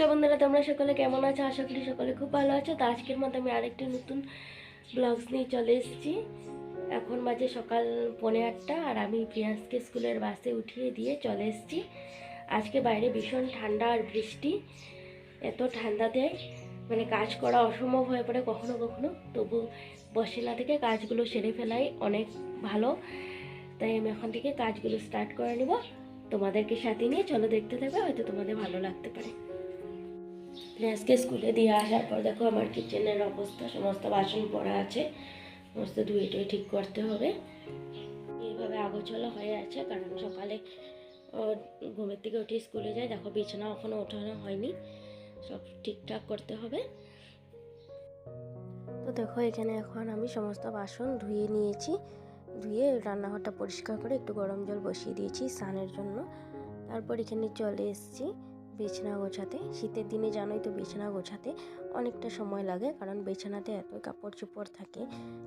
নমস্কার বন্ধুরা, তোমরা সকলে কেমন আছো? আশা করি সকলে খুব ভালো আছো। তো আজকের মতো আমি আরেকটি নতুন ব্লগস নিয়ে চলে এসেছি। এখন বাজে সকাল পৌনে আটটা আর আমি প্রিয়াসকে স্কুলের বাসে উঠিয়ে দিয়ে চলে এসেছি। আজকে বাইরে ভীষণ ঠান্ডা আর বৃষ্টি, এত ঠান্ডাতে মানে কাজ করা অসম্ভব হয়ে পড়ে কখনো কখনো, তবু বসে না থেকে কাজগুলো সেরে ফেলাই অনেক ভালো। তাই আমি এখন থেকে কাজগুলো স্টার্ট করে নেব। তোমাদেরকে সাথে নিয়ে, চলো দেখতে থাকবে হয়তো তোমাদের ভালো লাগতে পারে। আজকে স্কুলে দিয়ে আসার পর দেখো আমার কিচেনের অবস্থা, সমস্ত বাসন পড়া আছে। সমস্ত ধুয়ে টুয়ে ঠিক করতে হবে। এইভাবে আগোছালো হয়ে আছে, কারণ সকালে ঘুমের থেকে উঠে স্কুলে যায়। দেখো বিছানা এখনও ওঠানো হয়নি, সব ঠিকঠাক করতে হবে। তো দেখো এখানে এখন আমি সমস্ত বাসন ধুয়ে নিয়েছি। ধুয়ে রান্নাঘরটা পরিষ্কার করে একটু গরম জল বসিয়ে দিয়েছি স্নানের জন্য। তারপর এখানে চলে এসেছি। বিছানা গোছাতে। শীতের দিনে জানোই তো বিছানা গোছাতে অনেকটা সময় লাগে, কারণ বিছানাতে এত কাপড় চোপড় থাকে,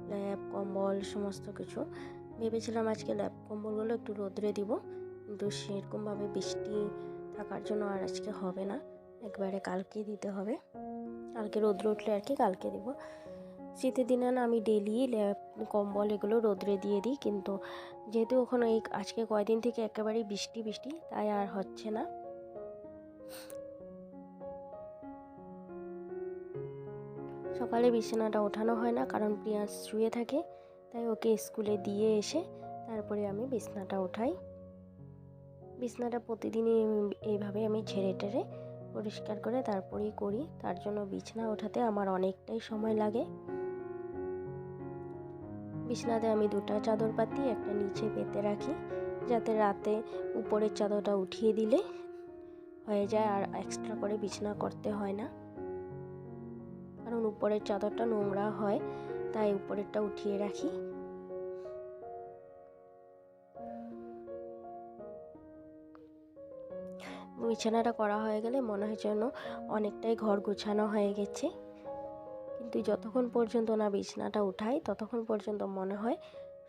ল্যাপ, কম্বল, সমস্ত কিছু। ভেবেছিলাম আজকে ল্যাপ, কম্বলগুলো একটু রোদ্রে দিব, কিন্তু সেরকমভাবে বৃষ্টি থাকার জন্য আর আজকে হবে না। একবারে কালকে দিতে হবে। কালকে রোদ্র উঠলে আর কি কালকে দিব। শীতের দিনে না আমি ডেলি ল্যাপ, কম্বল এগুলো রোদ্রে দিয়ে দিই, কিন্তু যেহেতু ওখানে এই আজকে কয়দিন থেকে একেবারেই বৃষ্টি বৃষ্টি, তাই আর হচ্ছে না। সকালে বিছানাটা ওঠানো হয় না, কারণ প্রিয়াস শুয়ে থাকে, তাই ওকে স্কুলে দিয়ে এসে তারপরে আমি বিছনাটা ওঠাই বিছনাটা প্রতিদিনই এইভাবে আমি ঝেড়ে টেরে পরিষ্কার করে তারপরেই করি, তার জন্য বিছনা ওঠাতে আমার অনেকটাই সময় লাগে। বিছনাতে আমি দুটা চাদর পাতি একটা নিচে পেতে রাখি, যাতে রাতে উপরের চাদরটা উঠিয়ে দিলে হয়ে যায় আর এক্সট্রা করে বিছনা করতে হয় না। কারণ উপরের চাদরটা নোংরা হয়, তাই উপরেরটা উঠিয়ে রাখি। বিছানাটা করা হয়ে গেলে মনে হয় যেন অনেকটাই ঘর গোছানো হয়ে গেছে। কিন্তু যতক্ষণ পর্যন্ত না বিছানাটা উঠাই, ততক্ষণ পর্যন্ত মনে হয়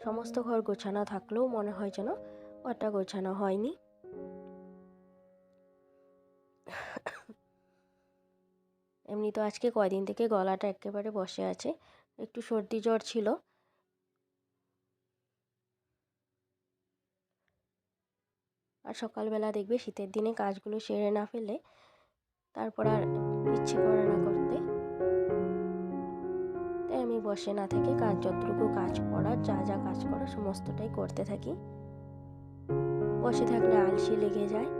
সমস্ত ঘর গোছানো থাকলেও মনে হয় যেন ঘরটা গোছানো হয়নি। এমনি তো আজকে কয়দিন থেকে গলাটা একেবারে বসে আছে, একটু সর্দি জ্বর ছিল। আর সকালবেলা দেখবে শীতের দিনে কাজগুলো সেরে না ফেলে তারপর আর ইচ্ছে করে না করতে। তাই আমি বসে না থেকে কাজ, যতটুকু কাজ করার, যা যা কাজ করা সমস্তটাই করতে থাকি। বসে থাকলে আলসি লেগে যায়।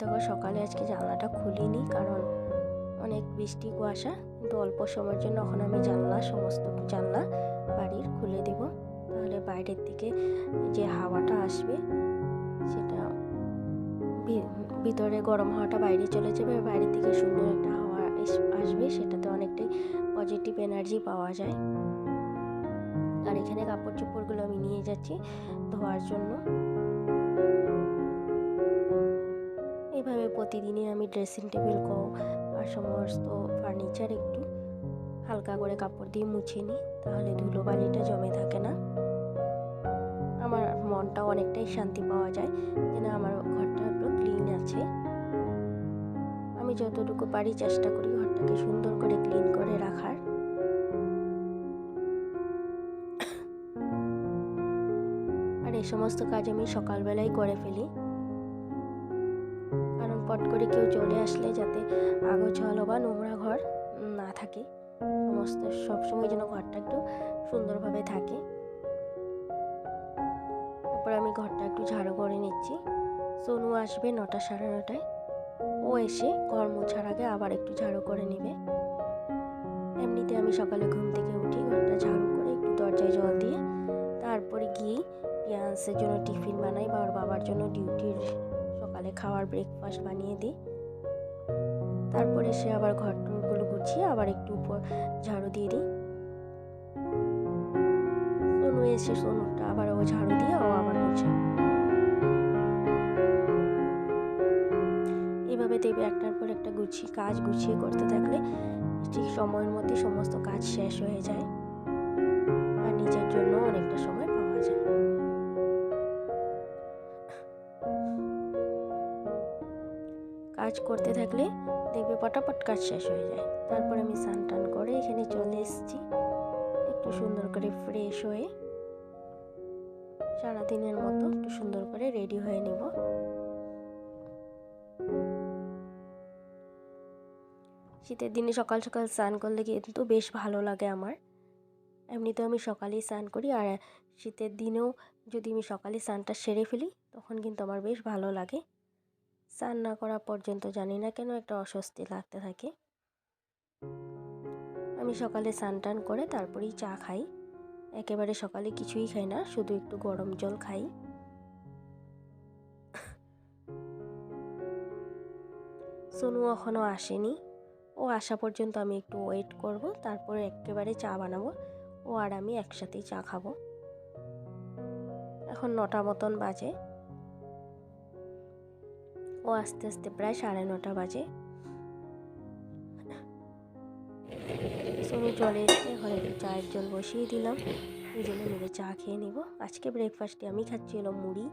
দেখো সকালে আজকে জানলাটা খুলিনি, কারণ অনেক বৃষ্টি, কুয়াশা। কিন্তু অল্প সময়ের জন্য এখন আমি জানলা, সমস্ত জানলা, বাড়ির খুলে দেব। তাহলে বাইরের দিকে যে হাওয়াটা আসবে, সেটা ভিতরে গরম হাওয়াটা বাইরে চলে যাবে। আর বাইরে থেকে সুন্দর একটা হাওয়া আসবে, সেটাতে অনেকটাই পজিটিভ এনার্জি পাওয়া যায়। আর এখানে কাপড় চোপড়গুলো আমি নিয়ে যাচ্ছি ধোয়ার জন্য। প্রতিদিনই আমি ড্রেসিং টেবিল কো আর সমস্ত ফার্নিচার একটু হালকা করে কাপড় দিয়ে মুছে নিই, তাহলে ধুলো বালিটা জমে থাকে না। আমার মনটা অনেকটাই শান্তি পাওয়া যায় যে না আমার ঘরটা একটু ক্লিন আছে। আমি যতটুকু পারি চেষ্টা করি ঘরটাকে সুন্দর করে ক্লিন করে রাখার। আর এই সমস্ত কাজ আমি সকালবেলাই করে ফেলি। পট করে কেউ চলে আসলে যাতে আগোছালো বা নোংরা ঘর না থাকে। সমস্ত সবসময় যেন ঘরটা একটু সুন্দরভাবে থাকে। তারপর আমি ঘরটা একটু ঝাড়ু করে নিচ্ছি। সোনু আসবে নটা সাড়ে নটায়। ও এসে ঘর মোছার আগে আবার একটু ঝাড়ু করে নেবে। এমনিতে আমি সকালে ঘুম থেকে উঠি, ঘরটা ঝাড়ু করে একটু দরজায় জল দিয়ে তারপরে গিয়ে পিয়ান্সের জন্য টিফিন বানাই বা ওর বাবার জন্য ডিউটির সকালে খাওয়ার ব্রেকফাস্ট বানিয়ে দিই। তারপরে সে আবার ঘর টুরগুলো গুছিয়ে আবার একটু উপর ঝাড়ু দিয়ে দিই। সোনু এসে সোনুটা আবার ও ঝাড়ু দিয়ে ও আবার মুছে এইভাবে দেবে একটার পর একটা গুছিয়ে কাজ গুছিয়ে করতে থাকলে ঠিক সময়ের মধ্যে সমস্ত কাজ শেষ হয়ে যায়। আর নিজের জন্য অনেকটা সময় করতে থাকলে দেখবে পটাপট কাজ শেষ হয়ে যায়। তারপর আমি স্নান টান করে এখানে চলে এসেছি। একটু সুন্দর করে ফ্রেশ হয়ে সারাদিনের মতো একটু সুন্দর করে রেডি হয়ে নেব। শীতের দিনে সকাল সকাল স্নান করলে কিন্তু বেশ ভালো লাগে আমার। এমনিতেও আমি সকালেই স্নান করি আর শীতের দিনেও যদি আমি সকালে স্নানটা সেরে ফেলি, তখন কিন্তু আমার বেশ ভালো লাগে। স্নান না করা পর্যন্ত জানি না কেন একটা অস্বস্তি লাগতে থাকে। আমি সকালে স্নান টান করে তারপরেই চা খাই। একেবারে সকালে কিছুই খাই না, শুধু একটু গরম জল খাই। সোনু এখনও আসেনি। ও আসা পর্যন্ত আমি একটু ওয়েট করব, তারপরে একেবারে চা বানাবো। ও আর আমি একসাথেই চা খাব। এখন নটা মতন বাজে। ও আস্তে আস্তে প্রায় সাড়ে নটা বাজে। সোনু চলে এসে ঘরে চায়ের জল বসিয়ে দিলাম। দুজনে মিলে চা খেয়ে নিব। আজকে ব্রেকফাস্টে আমি খাচ্ছি হলো মুড়ি,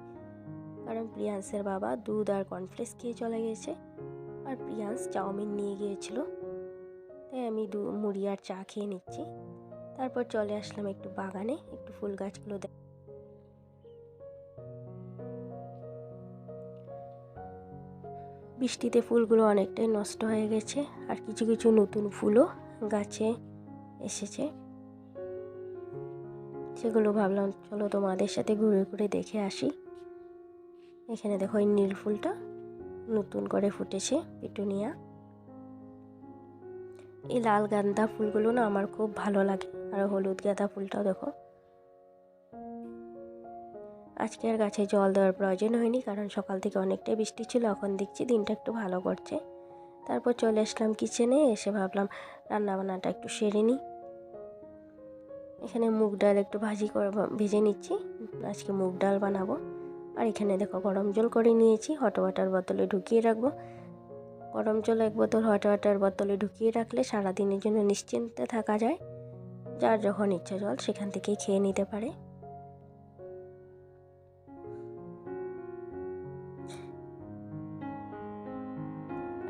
কারণ প্রিয়ান্সের বাবা দুধ আর কর্নফ্লেক্স খেয়ে চলে গেছে আর প্রিয়ান্স চাউমিন নিয়ে গিয়েছিল। তাই আমি দু, মুড়ি আর চা খেয়ে নিচ্ছি। তারপর চলে আসলাম একটু বাগানে, একটু ফুল গাছগুলো বৃষ্টিতে ফুলগুলো অনেকটাই নষ্ট হয়ে গেছে আর কিছু কিছু নতুন ফুলও গাছে এসেছে। সেগুলো ভাবলাম, চলো তোমাদের সাথে ঘুরে ঘুরে দেখে আসি। এখানে দেখো এই নীল ফুলটা নতুন করে ফুটেছে পিটুনিয়া। এই লাল গাঁদা ফুলগুলো না আমার খুব ভালো লাগে। আর হলুদ গাঁদা ফুলটাও দেখো। আজকে আর গাছে জল দেওয়ার প্রয়োজন হয়নি, কারণ সকাল থেকে অনেকটাই বৃষ্টি ছিল, এখন দেখছি দিনটা একটু ভালো করছে। তারপর চলে আসলাম কিচেনে, এসে ভাবলাম রান্নাবান্নাটা একটু সেরে নিই। এখানে মুগ ডাল একটু ভাজি করে ভেজে নিচ্ছি, আজকে মুগ ডাল বানাবো। আর এখানে দেখো গরম জল করে নিয়েছি, হট ওয়াটার বোতলে ঢুকিয়ে রাখব। গরম জল এক বোতল হট ওয়াটার বোতলে ঢুকিয়ে রাখলে সারাদিনের জন্য নিশ্চিন্তে থাকা যায়, যার যখন ইচ্ছা জল সেখান থেকেই খেয়ে নিতে পারে।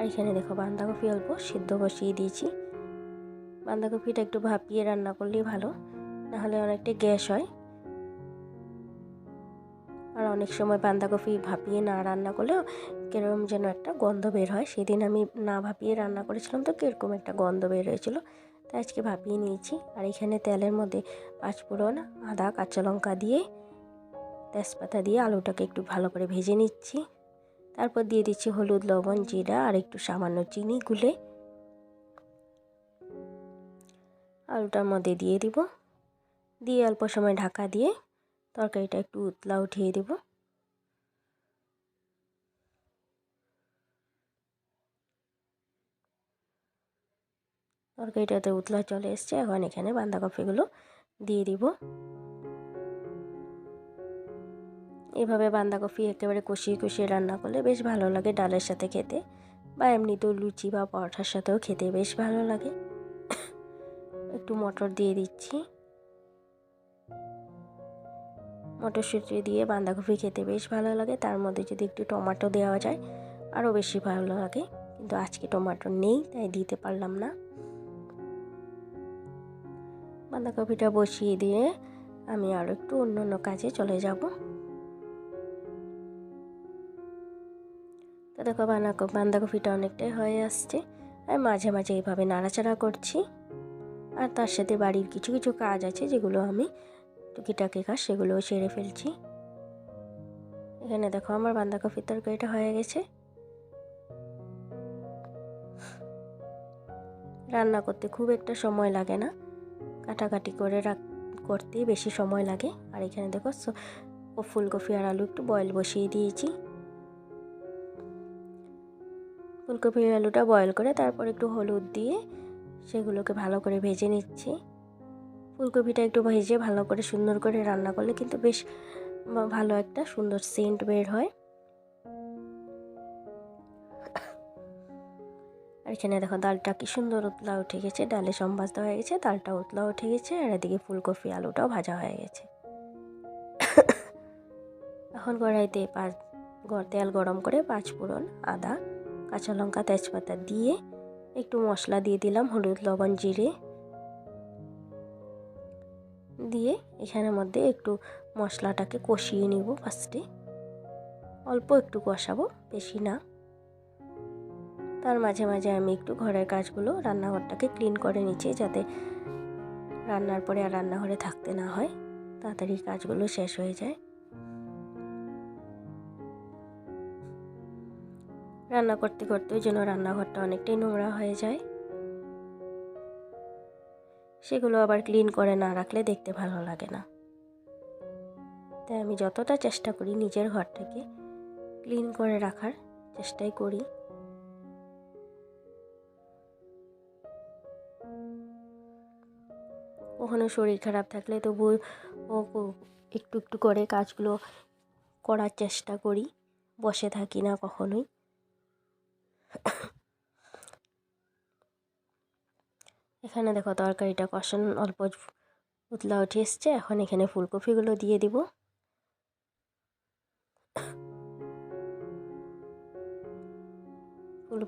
এখানে দেখো, বাঁধাকপি অল্প, সিদ্ধ বসিয়ে দিয়েছি। বাঁধাকপিটা একটু ভাপিয়ে রান্না করলেই ভালো, নাহলে অনেকটা গ্যাস হয়। আর অনেক সময় বাঁধাকপি ভাপিয়ে না রান্না করলেও কীরকম যেন একটা গন্ধ বের হয়। সেদিন আমি না ভাপিয়ে রান্না করেছিলাম তো কীরকম একটা গন্ধ বের হয়েছিল। তাই আজকে ভাপিয়ে নিয়েছি। আর এখানে তেলের মধ্যে পাঁচফোড়ন, আদা, কাঁচা লঙ্কা দিয়ে তেজপাতা দিয়ে আলুটাকে একটু ভালো করে ভেজে নিচ্ছি। তারপর দিয়ে দিচ্ছি হলুদ, লবণ, জিরা আর একটু সামান্য চিনি গুলে আলুটার মধ্যে দিয়ে দিব। দিয়ে অল্প সময় ঢাকা দিয়ে তরকারিটা একটু উতলা উঠিয়ে দেব। তরকারিটাতে উতলা চলে এসছে, এখন এখানে বাঁধাকপিগুলো দিয়ে দিব। এভাবে বাঁধাকপি একেবারে কষিয়ে কষিয়ে রান্না করলে বেশ ভালো লাগে ডালের সাথে খেতে বা এমনিতেও লুচি বা পরোটার সাথেও খেতে বেশ ভালো লাগে। একটু মটর দিয়ে দিচ্ছি। মটরশুঁটি দিয়ে বাঁধাকপি খেতে বেশ ভালো লাগে, তার মধ্যে যদি একটু টমেটো দেওয়া যায় আরও বেশি ভালো লাগে। কিন্তু আজকে টমেটো নেই, তাই দিতে পারলাম না। বাঁধাকপিটা বসিয়ে দিয়ে আমি আরও একটু অন্য অন্য কাজে চলে যাব। তো দেখো বাঁধাকপি বাঁধাকপিটা অনেকটাই হয়ে আসছে। আর মাঝে মাঝে এইভাবে নাড়াচাড়া করছি। আর তার সাথে বাড়ির কিছু কিছু কাজ আছে যেগুলো আমি টুকিটাকি কাজ সেগুলোও সেরে ফেলছি। এখানে দেখো আমার বাঁধাকপির তরকারিটা হয়ে গেছে। রান্না করতে খুব একটা সময় লাগে না। কাটাকাটি করে রাখ করতেই বেশি সময় লাগে। আর এখানে দেখো ফুলকপি আর আলু একটু বয়েল বসিয়ে দিয়েছি। ফুলকপি আলুটা বয়েল করে তারপর একটু হলুদ দিয়ে সেগুলোকে ভালো করে ভেজে নিচ্ছি। ফুলকপিটা একটু ভেজে ভালো করে সুন্দর করে রান্না করলে কিন্তু বেশ ভালো একটা সুন্দর সেন্ট বের হয়। আর এখানে দেখো ডালটা কি সুন্দর উতলা উঠে গেছে, ডালে দেওয়া হয়ে গেছে, ডালটা উতলা উঠে গেছে আর এদিকে ফুলকপি আলুটাও ভাজা হয়ে গেছে। এখন কড়াইতে পাঁচ, তেল গরম করে পাঁচ ফোড়ন আদা কাঁচা লঙ্কা, তেজপাতা দিয়ে একটু মশলা দিয়ে দিলাম, হলুদ, লবণ, জিরে। দিয়ে এখানের মধ্যে একটু মশলাটাকে কষিয়ে নিব ফার্স্টে। অল্প একটু কষাবো, বেশি না। তার মাঝে মাঝে আমি একটু ঘরের কাজগুলো রান্নাঘরটাকে ক্লিন করে নিচ্ছি যাতে রান্নার পরে আর রান্নাঘরে থাকতে না হয়। তাড়াতাড়ি কাজগুলো শেষ হয়ে যায়। রান্না করতে করতে ওই জন্য রান্নাঘরটা অনেকটাই নোংরা হয়ে যায়। সেগুলো আবার ক্লিন করে না রাখলে দেখতে ভালো লাগে না। তাই আমি যতটা চেষ্টা করি নিজের ঘরটাকে ক্লিন করে রাখার চেষ্টাই করি। কখনো শরীর খারাপ থাকলে তবু একটু একটু করে কাজগুলো করার চেষ্টা করি। বসে থাকি না কখনোই। এখানে দেখো তরকারিটা কষানো, অল্প উতলা উঠে এসছে। এখন এখানে ফুলকপিগুলো দিয়ে দিব।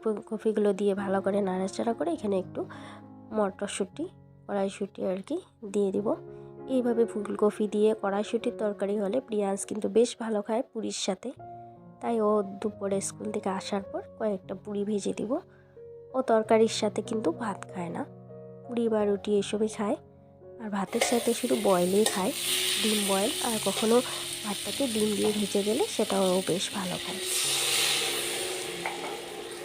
ফুলকপিগুলো দিয়ে ভালো করে নাড়াচাড়া করে এখানে একটু মটরশুঁটি, কড়াইশুঁটি আর কি দিয়ে দিব। এইভাবে ফুলকপি দিয়ে কড়াইশুঁটির তরকারি হলে প্রিয়াংশ কিন্তু বেশ ভালো খায় পুরীর সাথে। তাই ও দুপুরে স্কুল থেকে আসার পর কয়েকটা পুরি ভেজে দিব। ও তরকারির সাথে কিন্তু ভাত খায় না। পুরি বা রুটি এসবই খায়। আর ভাতের সাথে শুধু বয়েলই খায়। ডিম বয়েল আর কখনো ভাতটাকে ডিম দিয়ে ভেজে গেলে সেটাও বেশ ভালো খায়।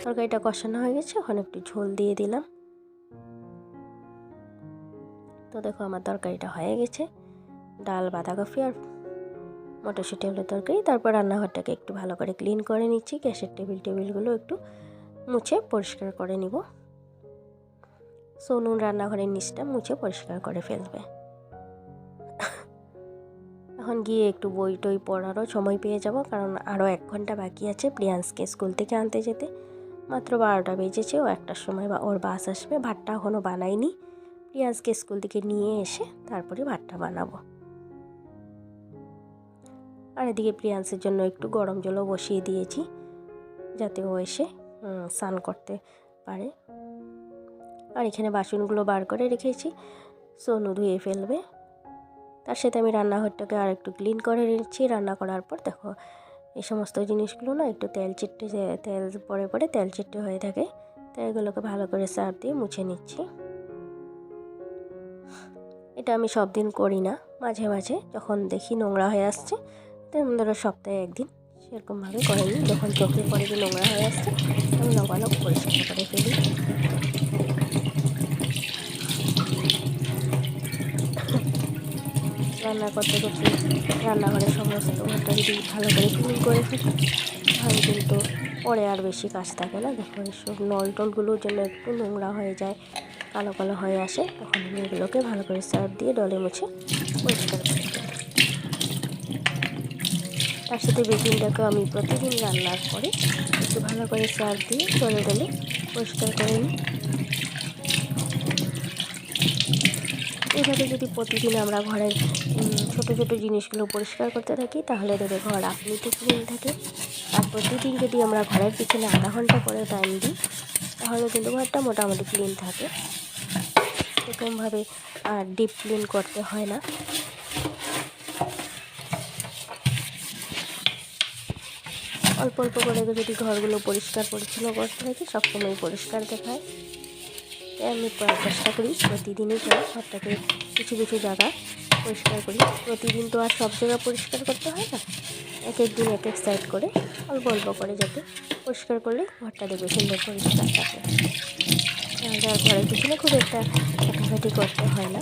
তরকারিটা কষানো হয়ে গেছে ওখানে একটু ঝোল দিয়ে দিলাম। তো দেখো আমার তরকারিটা হয়ে গেছে। ডাল, বাঁধাকপি আর মটরশুঁটি হলো তরকারি, তারপর রান্নাঘরটাকে একটু ভালো করে ক্লিন করে নিচ্ছি। গ্যাসের টেবিল টেবিলগুলো একটু মুছে পরিষ্কার করে নিব। সোনুন রান্নাঘরের নিচটা মুছে পরিষ্কার করে ফেলবে। এখন গিয়ে একটু বই টই পড়ারও সময় পেয়ে যাব, কারণ আরও এক ঘণ্টা বাকি আছে প্রিয়ান্সকে স্কুল থেকে আনতে যেতে। মাত্র বারোটা বেজেছে, ও একটার সময় বা ওর বাস আসবে। ভাতটা এখনও বানাইনি প্রিয়ান্সকে স্কুল থেকে নিয়ে এসে তারপরে ভাতটা বানাবো। আর এদিকে প্রিয়ান্সের জন্য একটু গরম জলও বসিয়ে দিয়েছি, যাতে ও এসে স্নান করতে পারে। আর এখানে বাসনগুলো বার করে রেখেছি সোনু ধুয়ে ফেলবে। তার সাথে আমি রান্নাঘরটাকে আর একটু ক্লিন করে নিচ্ছি। রান্না করার পর দেখো এই সমস্ত জিনিসগুলো না একটু তেল চিট্টে তেল পরে পরে তেল চিট্টে হয়ে থাকে। তাই এগুলোকে ভালো করে সার দিয়ে মুছে নিচ্ছি। এটা আমি সব দিন করি না। মাঝে মাঝে যখন দেখি নোংরা হয়ে আসছে তেমন ধরো সপ্তাহে একদিন সেরকমভাবে করে নিই যখন চোখে পরে যে নোংরা হয়ে আসছে, আমি লগালগ পরিষ্কার করে ফেলি। রান্না করতে করতে রান্নাঘরের সমস্ত ঘরটা যদি ভালো করে ক্লিন করে ফেলি, তাহলে কিন্তু পরে আর বেশি কাজ থাকে না। দেখো এইসব নল টলগুলোর জন্য একটু নোংরা হয়ে যায়, কালো কালো হয়ে আসে, তখন আমি এগুলোকে ভালো করে সার্ফ দিয়ে ডলে মুছে পরিষ্কার করি তার সাথে বেকিংটাকে আমি প্রতিদিন রান্নার পরে একটু ভালো করে সার্ফ দিয়ে ডলে ডলে পরিষ্কার করে নিই। এভাবে যদি প্রতিদিন আমরা ঘরের ছোট ছোট জিনিসগুলো পরিষ্কার করতে থাকি, তাহলে দেবে ঘর আপনিতে ক্লিন থাকে। আর প্রতিদিন যদি আমরা ঘরের পিছনে আধা ঘণ্টা করে টাইম দিই, তাহলে কিন্তু ঘরটা মোটামুটি ক্লিন থাকে। এরকমভাবে আর ডিপ ক্লিন করতে হয় না। অল্প অল্প করে যদি ঘরগুলো পরিষ্কার পরিচ্ছন্ন করতে থাকি সবসময় পরিষ্কার দেখায়। আমি চেষ্টা করি প্রতিদিনই ঘরটাকে কিছু কিছু জায়গা পরিষ্কার করি। প্রতিদিন তো আর সব জায়গা পরিষ্কার করতে হয় না। এক এক দিন এক এক সাইড করে অল্প অল্প করে যাতে পরিষ্কার করলে ঘরটা দেখবে সুন্দর পরিষ্কার থাকে। আর ঘরের পিছনে খুব একটা কাটাকাটি করতে হয় না।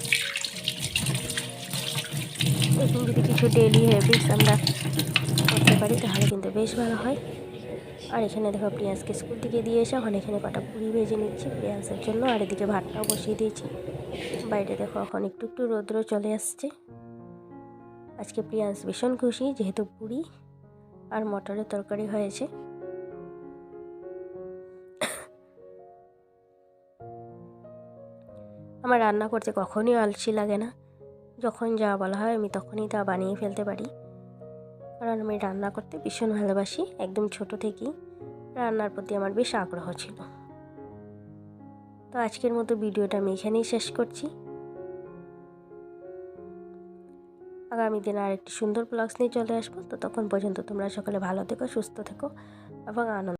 এরকম যদি কিছু ডেলি হ্যাবিটস আমরা পারি তাহলে কিন্তু বেশ ভালো হয়। আর এখানে দেখো পেঁয়াজকে স্কুল থেকে দিয়ে এসে এখন এখানে কটা পুরি ভেজে নিচ্ছি। পেঁয়াজের জন্য আর এদিকে ভাতটাও বসিয়ে দিয়েছি। বাইরে দেখো এখন একটু একটু রৌদ্র চলে আসছে। আজকে পেঁয়াজ ভীষণ খুশি, যেহেতু পুরি আর মটরের তরকারি হয়েছে। আমার রান্না করতে কখনই আলসি লাগে না। যখন যা বলা হয় আমি তখনই তা বানিয়ে ফেলতে পারি। কারণ আমি রান্না করতে ভীষণ ভালোবাসি, একদম ছোট থেকেই। রান্নার প্রতি আমার বেশ আগ্রহ ছিল। তো আজকের মতো ভিডিওটা আমি এখানেই শেষ করছি। আগামী দিন আরেকটি সুন্দর ব্লগস নিয়ে চলে আসব। তো তখন পর্যন্ত তোমরা সকলে ভালো থেকো, সুস্থ থেকো এবং আনন্দ